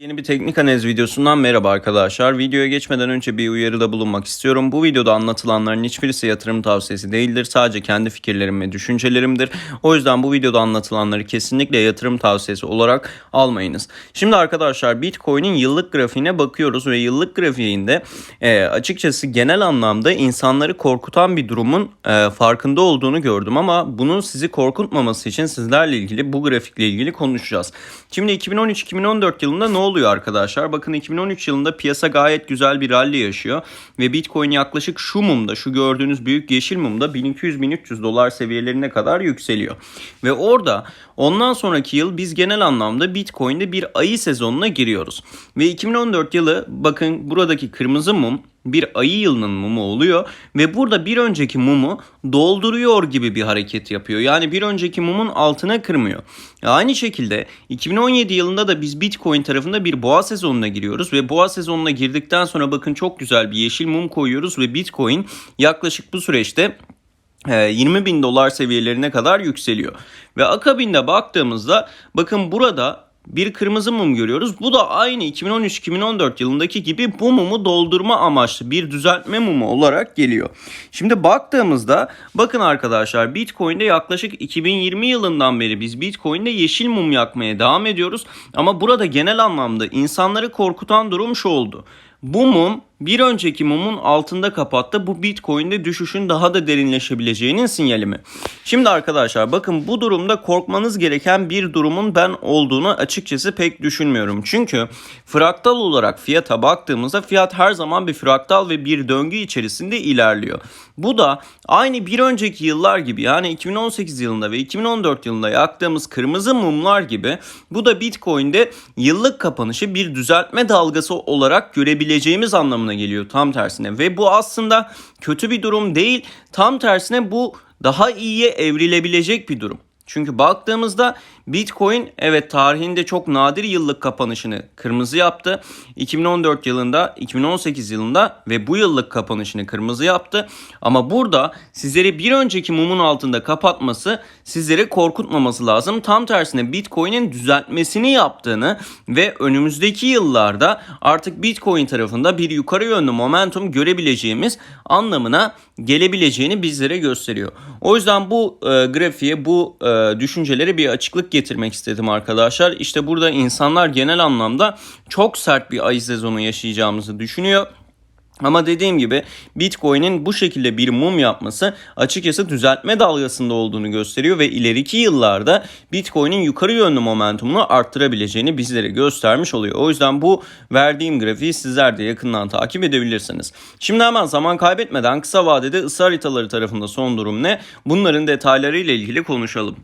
Yeni bir teknik analiz videosundan merhaba arkadaşlar. Videoya geçmeden önce bir uyarıda bulunmak istiyorum. Bu videoda anlatılanların hiçbirisi yatırım tavsiyesi değildir. Sadece kendi fikirlerim ve düşüncelerimdir. O yüzden bu videoda anlatılanları kesinlikle yatırım tavsiyesi olarak almayınız. Şimdi arkadaşlar Bitcoin'in yıllık grafiğine bakıyoruz ve yıllık grafiğinde e, açıkçası genel anlamda insanları korkutan bir durumun e, farkında olduğunu gördüm ama bunun sizi korkutmaması için sizlerle ilgili bu grafikle ilgili konuşacağız. Şimdi 2013-2014 yılında ne oluyor arkadaşlar? Bakın 2013 yılında piyasa gayet güzel bir rally yaşıyor ve Bitcoin yaklaşık şu mumda, şu gördüğünüz büyük yeşil mumda 1200-1300 dolar seviyelerine kadar yükseliyor. Ve orada ondan sonraki yıl biz genel anlamda Bitcoin'de bir ayı sezonuna giriyoruz. Ve 2014 yılı bakın buradaki kırmızı mum bir ayı yılının mumu oluyor ve burada bir önceki mumu dolduruyor gibi bir hareket yapıyor. Yani bir önceki mumun altına kırmıyor. Aynı şekilde 2017 yılında da biz Bitcoin tarafında bir boğa sezonuna giriyoruz ve boğa sezonuna girdikten sonra bakın çok güzel bir yeşil mum koyuyoruz ve Bitcoin yaklaşık bu süreçte 20 bin dolar seviyelerine kadar yükseliyor. Ve akabinde baktığımızda bakın burada bir kırmızı mum görüyoruz. Bu da aynı 2013-2014 yılındaki gibi bu mumu doldurma amaçlı bir düzeltme mumu olarak geliyor. Şimdi baktığımızda bakın arkadaşlar Bitcoin'de yaklaşık 2020 yılından beri biz Bitcoin'de yeşil mum yakmaya devam ediyoruz. Ama burada genel anlamda insanları korkutan durum şu oldu. Bu mum bir önceki mumun altında kapattı. Bu Bitcoin'de düşüşün daha da derinleşebileceğinin sinyali mi? Şimdi arkadaşlar bakın bu durumda korkmanız gereken bir durumun ben olduğunu açıkçası pek düşünmüyorum. Çünkü fraktal olarak fiyata baktığımızda fiyat her zaman bir fraktal ve bir döngü içerisinde ilerliyor. Bu da aynı bir önceki yıllar gibi yani 2018 yılında ve 2014 yılında yaktığımız kırmızı mumlar gibi bu da Bitcoin'de yıllık kapanışı bir düzeltme dalgası olarak görebileceğimiz anlamına geliyor tam tersine ve bu aslında kötü bir durum değil tam tersine bu daha iyiye evrilebilecek bir durum. Çünkü baktığımızda Bitcoin evet tarihinde çok nadir yıllık kapanışını kırmızı yaptı. 2014 yılında, 2018 yılında ve bu yıllık kapanışını kırmızı yaptı. Ama burada sizleri bir önceki mumun altında kapatması sizleri korkutmaması lazım. Tam tersine Bitcoin'in düzeltmesini yaptığını ve önümüzdeki yıllarda artık Bitcoin tarafında bir yukarı yönlü momentum görebileceğimiz anlamına gelebileceğini bizlere gösteriyor. O yüzden bu e, grafiğe, bu e, düşüncelere bir açıklık getirmek istedim arkadaşlar. İşte burada insanlar genel anlamda çok sert bir ay sezonu yaşayacağımızı düşünüyor. Ama dediğim gibi Bitcoin'in bu şekilde bir mum yapması açıkçası düzeltme dalgasında olduğunu gösteriyor ve ileriki yıllarda Bitcoin'in yukarı yönlü momentumunu arttırabileceğini bizlere göstermiş oluyor. O yüzden bu verdiğim grafiği sizler de yakından takip edebilirsiniz. Şimdi hemen zaman kaybetmeden kısa vadede ısı haritaları tarafında son durum ne? Bunların detayları ile ilgili konuşalım.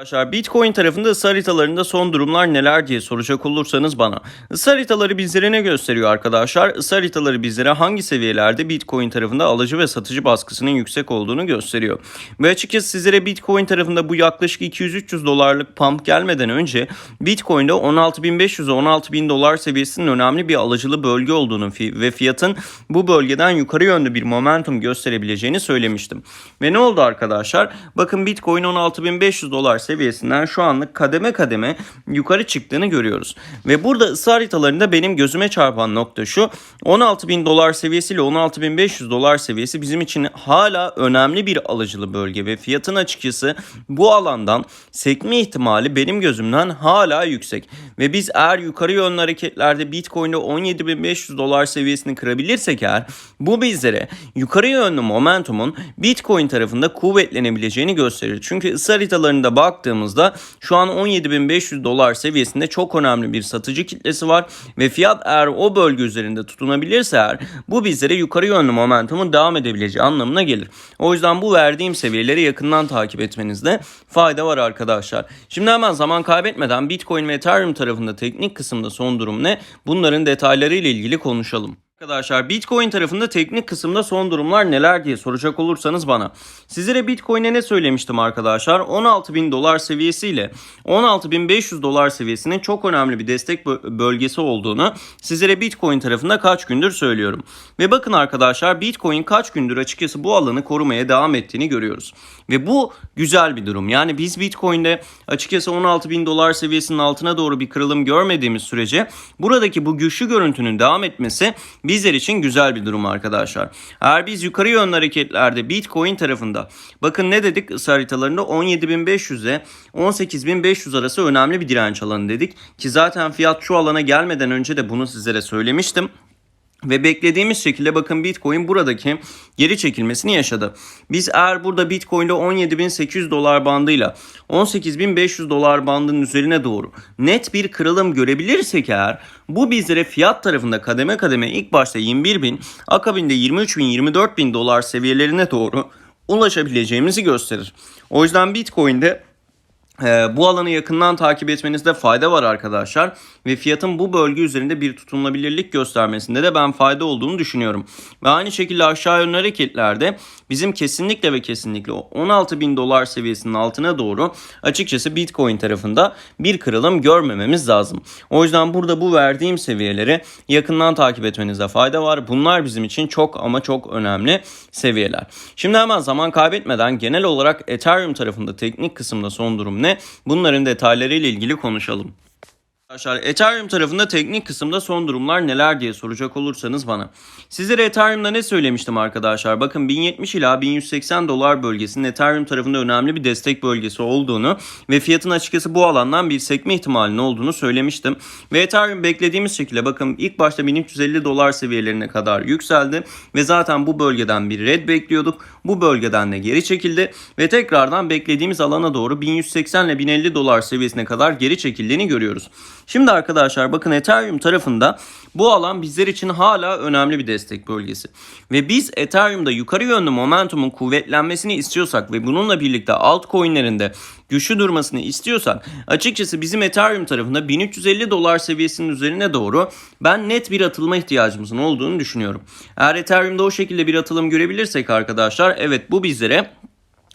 Arkadaşlar Bitcoin tarafında ısı haritalarında son durumlar neler diye soracak olursanız bana. Isı haritaları bizlere ne gösteriyor arkadaşlar? Isı haritaları bizlere hangi seviyelerde Bitcoin tarafında alıcı ve satıcı baskısının yüksek olduğunu gösteriyor. Ve açıkçası sizlere Bitcoin tarafında bu yaklaşık 200-300 dolarlık pump gelmeden önce Bitcoin'de 16.500'e 16.000 dolar seviyesinin önemli bir alıcılı bölge olduğunu ve fiyatın bu bölgeden yukarı yönlü bir momentum gösterebileceğini söylemiştim. Ve ne oldu arkadaşlar? Bakın Bitcoin 16.500 dolar seviyesinden şu anlık kademe kademe yukarı çıktığını görüyoruz. Ve burada ısı haritalarında benim gözüme çarpan nokta şu. 16 bin dolar seviyesiyle 16 bin 500 dolar seviyesi bizim için hala önemli bir alıcılı bölge ve fiyatın açıkçası bu alandan sekme ihtimali benim gözümden hala yüksek. Ve biz eğer yukarı yönlü hareketlerde Bitcoin'de 17.500 dolar seviyesini kırabilirsek eğer bu bizlere yukarı yönlü momentumun Bitcoin tarafında kuvvetlenebileceğini gösterir. Çünkü ısı haritalarında bak baktığımızda şu an 17.500 dolar seviyesinde çok önemli bir satıcı kitlesi var ve fiyat eğer o bölge üzerinde tutunabilirse eğer bu bizlere yukarı yönlü momentumun devam edebileceği anlamına gelir. O yüzden bu verdiğim seviyeleri yakından takip etmenizde fayda var arkadaşlar. Şimdi hemen zaman kaybetmeden Bitcoin ve Ethereum tarafında teknik kısımda son durum ne? Bunların detayları ile ilgili konuşalım. Arkadaşlar Bitcoin tarafında teknik kısımda son durumlar neler diye soracak olursanız bana. Sizlere Bitcoin'e ne söylemiştim arkadaşlar? 16.000 dolar seviyesiyle 16.500 dolar seviyesinin çok önemli bir destek bö- bölgesi olduğunu sizlere Bitcoin tarafında kaç gündür söylüyorum. Ve bakın arkadaşlar Bitcoin kaç gündür açıkçası bu alanı korumaya devam ettiğini görüyoruz. Ve bu güzel bir durum. Yani biz Bitcoin'de açıkçası 16.000 dolar seviyesinin altına doğru bir kırılım görmediğimiz sürece buradaki bu güçlü görüntünün devam etmesi bizler için güzel bir durum arkadaşlar. Eğer biz yukarı yönlü hareketlerde Bitcoin tarafında bakın ne dedik ısı haritalarında 17.500'e 18.500 arası önemli bir direnç alanı dedik. Ki zaten fiyat şu alana gelmeden önce de bunu sizlere söylemiştim. Ve beklediğimiz şekilde bakın Bitcoin buradaki geri çekilmesini yaşadı. Biz eğer burada Bitcoin'de 17.800 dolar bandıyla 18.500 dolar bandının üzerine doğru net bir kırılım görebilirsek eğer bu bizlere fiyat tarafında kademe kademe ilk başta 21.000 akabinde 23.000 24.000 dolar seviyelerine doğru ulaşabileceğimizi gösterir. O yüzden Bitcoin'de ee, bu alanı yakından takip etmenizde fayda var arkadaşlar ve fiyatın bu bölge üzerinde bir tutunulabilirlik göstermesinde de ben fayda olduğunu düşünüyorum. Ve aynı şekilde aşağı yönlü hareketlerde bizim kesinlikle ve kesinlikle 16 bin dolar seviyesinin altına doğru açıkçası Bitcoin tarafında bir kırılım görmememiz lazım. O yüzden burada bu verdiğim seviyeleri yakından takip etmenizde fayda var. Bunlar bizim için çok ama çok önemli seviyeler. Şimdi hemen zaman kaybetmeden genel olarak Ethereum tarafında teknik kısımda son durum ne? Bunların detaylarıyla ilgili konuşalım. Arkadaşlar Ethereum tarafında teknik kısımda son durumlar neler diye soracak olursanız bana. Sizlere Ethereum'da ne söylemiştim arkadaşlar? Bakın 1070 ila 1180 dolar bölgesinin Ethereum tarafında önemli bir destek bölgesi olduğunu ve fiyatın açıkçası bu alandan bir sekme ihtimalinin olduğunu söylemiştim. Ve Ethereum beklediğimiz şekilde bakın ilk başta 1350 dolar seviyelerine kadar yükseldi ve zaten bu bölgeden bir red bekliyorduk. Bu bölgeden de geri çekildi ve tekrardan beklediğimiz alana doğru 1180 ile 1050 dolar seviyesine kadar geri çekildiğini görüyoruz. Şimdi arkadaşlar bakın Ethereum tarafında bu alan bizler için hala önemli bir destek bölgesi. Ve biz Ethereum'da yukarı yönlü momentumun kuvvetlenmesini istiyorsak ve bununla birlikte altcoin'lerinde güçlü durmasını istiyorsak açıkçası bizim Ethereum tarafında 1350 dolar seviyesinin üzerine doğru ben net bir atılma ihtiyacımızın olduğunu düşünüyorum. Eğer Ethereum'da o şekilde bir atılım görebilirsek arkadaşlar evet bu bizlere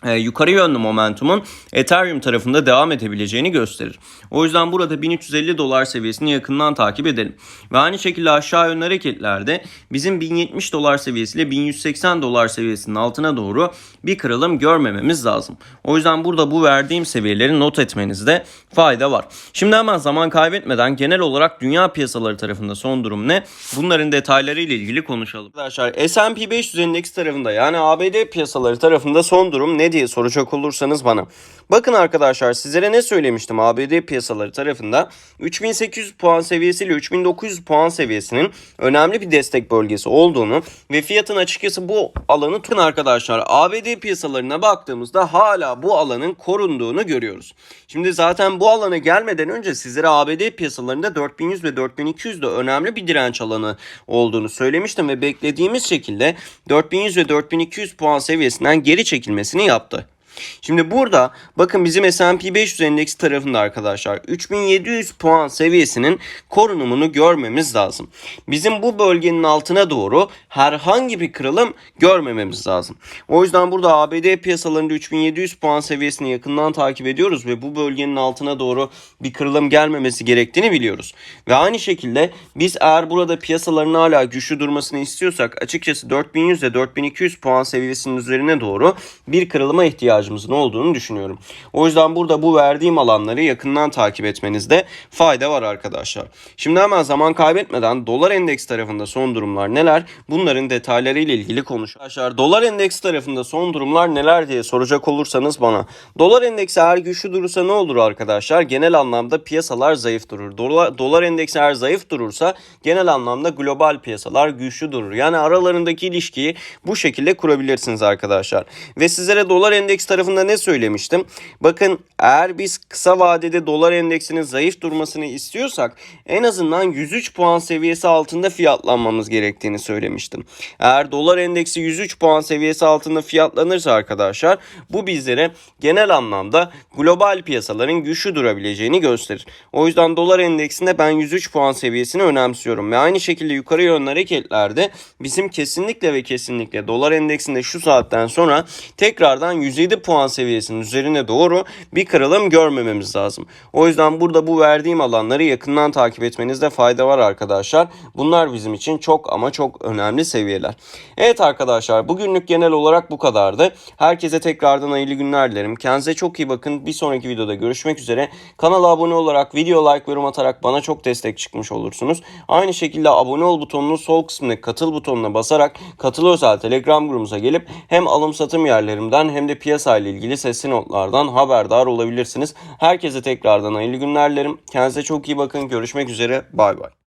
e, yukarı yönlü momentumun Ethereum tarafında devam edebileceğini gösterir. O yüzden burada 1350 dolar seviyesini yakından takip edelim. Ve aynı şekilde aşağı yönlü hareketlerde bizim 1070 dolar seviyesiyle 1180 dolar seviyesinin altına doğru bir kırılım görmememiz lazım. O yüzden burada bu verdiğim seviyeleri not etmenizde fayda var. Şimdi hemen zaman kaybetmeden genel olarak dünya piyasaları tarafında son durum ne? Bunların detaylarıyla ilgili konuşalım. Arkadaşlar S&P 500 endeks tarafında yani ABD piyasaları tarafında son durum ne diye soracak olursanız bana. Bakın arkadaşlar sizlere ne söylemiştim ABD piyasaları tarafında 3800 puan seviyesiyle 3900 puan seviyesinin önemli bir destek bölgesi olduğunu ve fiyatın açıkçası bu alanı tutun arkadaşlar. ABD piyasalarına baktığımızda hala bu alanın korunduğunu görüyoruz. Şimdi zaten bu alana gelmeden önce sizlere ABD piyasalarında 4100 ve 4200 de önemli bir direnç alanı olduğunu söylemiştim ve beklediğimiz şekilde 4100 ve 4200 puan seviyesinden geri çekilmesini yaptı. möte. Şimdi burada bakın bizim S&P 500 endeksi tarafında arkadaşlar 3700 puan seviyesinin korunumunu görmemiz lazım. Bizim bu bölgenin altına doğru herhangi bir kırılım görmememiz lazım. O yüzden burada ABD piyasalarında 3700 puan seviyesini yakından takip ediyoruz ve bu bölgenin altına doğru bir kırılım gelmemesi gerektiğini biliyoruz. Ve aynı şekilde biz eğer burada piyasaların hala güçlü durmasını istiyorsak açıkçası 4100 ile 4200 puan seviyesinin üzerine doğru bir kırılıma ihtiyacımız ihtiyacımızın olduğunu düşünüyorum. O yüzden burada bu verdiğim alanları yakından takip etmenizde fayda var arkadaşlar. Şimdi hemen zaman kaybetmeden dolar endeks tarafında son durumlar neler? Bunların detaylarıyla ilgili konuşalım. Arkadaşlar dolar endeks tarafında son durumlar neler diye soracak olursanız bana. Dolar endeksi eğer güçlü durursa ne olur arkadaşlar? Genel anlamda piyasalar zayıf durur. Dolar, dolar endeksi eğer zayıf durursa genel anlamda global piyasalar güçlü durur. Yani aralarındaki ilişkiyi bu şekilde kurabilirsiniz arkadaşlar. Ve sizlere dolar endeks tarafında ne söylemiştim? Bakın eğer biz kısa vadede dolar endeksinin zayıf durmasını istiyorsak en azından 103 puan seviyesi altında fiyatlanmamız gerektiğini söylemiştim. Eğer dolar endeksi 103 puan seviyesi altında fiyatlanırsa arkadaşlar bu bizlere genel anlamda global piyasaların güçlü durabileceğini gösterir. O yüzden dolar endeksinde ben 103 puan seviyesini önemsiyorum ve aynı şekilde yukarı yönlü hareketlerde bizim kesinlikle ve kesinlikle dolar endeksinde şu saatten sonra tekrardan 107 puan seviyesinin üzerine doğru bir kırılım görmememiz lazım. O yüzden burada bu verdiğim alanları yakından takip etmenizde fayda var arkadaşlar. Bunlar bizim için çok ama çok önemli seviyeler. Evet arkadaşlar bugünlük genel olarak bu kadardı. Herkese tekrardan hayırlı günler dilerim. Kendinize çok iyi bakın. Bir sonraki videoda görüşmek üzere. Kanala abone olarak, video like yorum atarak bana çok destek çıkmış olursunuz. Aynı şekilde abone ol butonunun sol kısmındaki katıl butonuna basarak katıl özel telegram grubumuza gelip hem alım satım yerlerimden hem de piyasa ile ilgili sesli notlardan haberdar olabilirsiniz. Herkese tekrardan hayırlı günler dilerim. Kendinize çok iyi bakın. Görüşmek üzere. Bay bay.